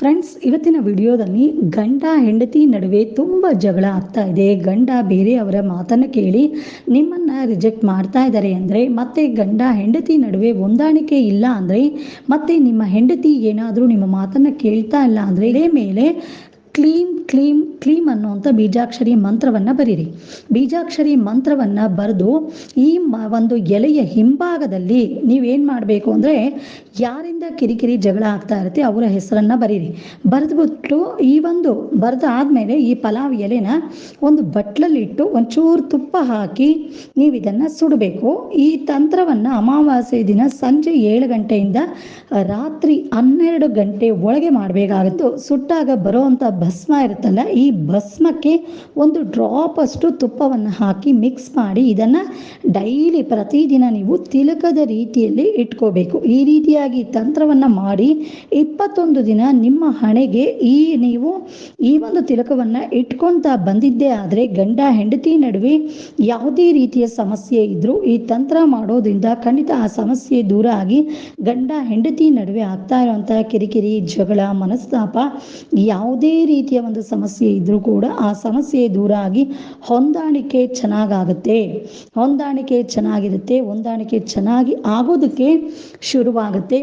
Friends ಇವತ್ತಿನ ವಿಡಿಯೋದಲ್ಲಿ ಗಂಡ ಹೆಂಡತಿ ನಡುವೆ ತುಂಬ ಜಗಳ ಆಗ್ತಾ ಇದೆ. ಗಂಡ ಬೇರೆಯವರ ಮಾತನ್ನು ಕೇಳಿ ನಿಮ್ಮನ್ನು ರಿಜೆಕ್ಟ್ ಮಾಡ್ತಾ ಇದ್ದಾರೆ ಅಂದರೆ, ಮತ್ತೆ ಗಂಡ ಹೆಂಡತಿ ನಡುವೆ ಹೊಂದಾಣಿಕೆ ಇಲ್ಲ ಅಂದರೆ, ಮತ್ತೆ ನಿಮ್ಮ ಹೆಂಡತಿ ಏನಾದರೂ ನಿಮ್ಮ ಮಾತನ್ನು ಕೇಳ್ತಾ ಇಲ್ಲ ಅಂದರೆ, ಇದೇ ಮೇಲೆ ಕ್ಲೀಮ್ ಕ್ಲೀಮ್ ಕ್ಲೀಮ್ ಅನ್ನುವಂಥ ಬೀಜಾಕ್ಷರಿ ಮಂತ್ರವನ್ನು ಬರೀರಿ. ಬೀಜಾಕ್ಷರಿ ಮಂತ್ರವನ್ನು ಬರೆದು ಈ ಒಂದು ಎಲೆಯ ಹಿಂಭಾಗದಲ್ಲಿ ನೀವೇನು ಮಾಡಬೇಕು ಅಂದರೆ ಯಾರಿಂದ ಕಿರಿಕಿರಿ ಜಗಳ ಆಗ್ತಾ ಇರುತ್ತೆ ಅವರ ಹೆಸರನ್ನು ಬರೀರಿ. ಬರೆದ್ಬಿಟ್ಟು ಈ ಒಂದು ಬರೆದಾದ್ಮೇಲೆ ಈ ಪಲಾವ್ ಎಲೆನ ಒಂದು ಬಟ್ಲಲ್ಲಿಟ್ಟು ಒಂಚೂರು ತುಪ್ಪ ಹಾಕಿ ನೀವು ಇದನ್ನು ಸುಡಬೇಕು. ಈ ತಂತ್ರವನ್ನು ಅಮಾವಾಸ್ಯೆ ದಿನ ಸಂಜೆ ಏಳು ಗಂಟೆಯಿಂದ ರಾತ್ರಿ ಹನ್ನೆರಡು ಗಂಟೆ ಒಳಗೆ ಮಾಡಬೇಕಾಗುತ್ತೆ. ಸುಟ್ಟಾಗ ಬರೋವಂಥ ಭಸ್ಮ ಇರುತ್ತಲ್ಲ, ಈ ಭಸ್ಮಕ್ಕೆ ಒಂದು ಡ್ರಾಪ್ ಅಷ್ಟು ತುಪ್ಪವನ್ನು ಹಾಕಿ ಮಿಕ್ಸ್ ಮಾಡಿ ಇದನ್ನು ಡೈಲಿ ಪ್ರತಿದಿನ ನೀವು ತಿಲಕದ ರೀತಿಯಲ್ಲಿ ಇಟ್ಕೋಬೇಕು. ಈ ರೀತಿಯಾಗಿ ತಂತ್ರವನ್ನು ಮಾಡಿ ಇಪ್ಪತ್ತೊಂದು ದಿನ ನಿಮ್ಮ ಹಣೆಗೆ ಈ ನೀವು ಈ ಒಂದು ತಿಲಕವನ್ನು ಇಟ್ಕೊಳ್ತಾ ಬಂದಿದ್ದೇ ಆದರೆ ಗಂಡ, ಹೆಂಡತಿ ನಡುವೆ ಯಾವುದೇ ರೀತಿಯ ಸಮಸ್ಯೆ ಇದ್ದರೂ ಈ ತಂತ್ರ ಮಾಡೋದ್ರಿಂದ ಖಂಡಿತ ಆ ಸಮಸ್ಯೆ ದೂರ ಆಗಿ ಗಂಡ, ಹೆಂಡತಿ ನಡುವೆ ಆಗ್ತಾ ಇರುವಂತಹ ಕಿರಿಕಿರಿ, ಜಗಳ, ಮನಸ್ತಾಪ ಯಾವುದೇ ರೀತಿಯ ಒಂದು ಸಮಸ್ಯೆ ಇದ್ರೂ ಕೂಡ ಆ ಸಮಸ್ಯೆ ದೂರ ಆಗಿ ಹೊಂದಾಣಿಕೆ ಚೆನ್ನಾಗಾಗುತ್ತೆ. ಹೊಂದಾಣಿಕೆ ಚೆನ್ನಾಗಿರುತ್ತೆ, ಹೊಂದಾಣಿಕೆ ಚೆನ್ನಾಗಿ ಆಗೋದಕ್ಕೆ ಶುರುವಾಗುತ್ತೆ.